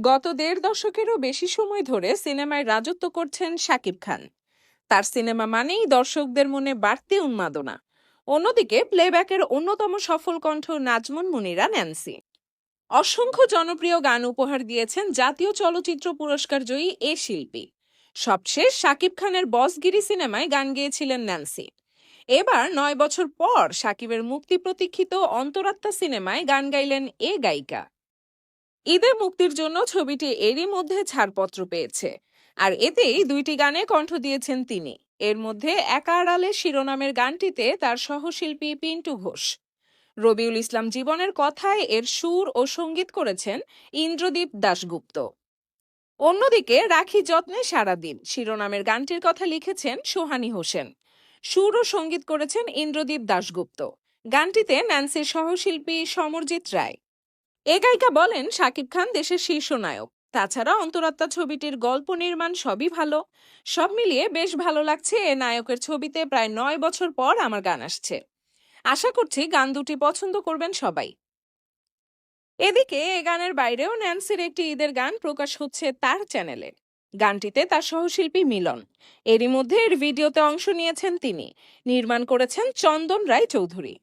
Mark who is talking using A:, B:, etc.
A: গত দেড় দশকেরও বেশি সময় ধরে সিনেমায় রাজত্ব করছেন শাকিব খান। তার সিনেমা মানেই দর্শকদের মনে বাড়তি উন্মাদনা। অন্যদিকে প্লেব্যাকের অন্যতম সফল কণ্ঠ নাজমুন মুনিরা ন্যান্সি। অসংখ্য জনপ্রিয় গান উপহার দিয়েছেন জাতীয় চলচ্চিত্র পুরস্কার জয়ী এ শিল্পী। সবশেষ শাকিব খানের বসগিরি সিনেমায় গান গেয়েছিলেন ন্যান্সি। এবার নয় বছর পর শাকিবের মুক্তি প্রতীক্ষিত অন্তরাত্মা সিনেমায় গান গাইলেন এ গায়িকা। ঈদে মুক্তির জন্য ছবিটি এরই মধ্যে ছাড়পত্র পেয়েছে। আর এতেই দুইটি গানে কণ্ঠ দিয়েছেন তিনি। এর মধ্যে একা আড়ালে শিরোনামের গানটিতে তার সহশিল্পী পিন্টু ঘোষ। রবিউল ইসলাম জীবনের কথায় এর সুর ও সংগীত করেছেন ইন্দ্রদীপ দাশগুপ্ত। অন্যদিকে রাখি যত্নে সারাদিন শিরোনামের গানটির কথা লিখেছেন সোহানি হোসেন। সুর ও সংগীত করেছেন ইন্দ্রদীপ দাশগুপ্ত। গানটিতে ন্যান্সির সহশিল্পী সমরজিৎ রায়। এ গায়িকা বলেন, শাকিব খান দেশের শীর্ষ নায়ক। তাছাড়া অন্তরাত্মা ছবিটির গল্প নির্মাণ সবই ভালো। সব মিলিয়ে বেশ ভালো লাগছে এ নায়কের ছবিতে, প্রায় নয় বছর পর আমার গান আসছে। আশা করছি গান দুটি পছন্দ করবেন সবাই। এদিকে এ গানের বাইরেও ন্যান্সির একটি ঈদের গান প্রকাশ হচ্ছে তার চ্যানেলে। গানটিতে তার সহশিল্পী মিলন। এরই মধ্যে এর ভিডিওতে অংশ নিয়েছেন তিনি। নির্মাণ করেছেন চন্দন রায় চৌধুরী।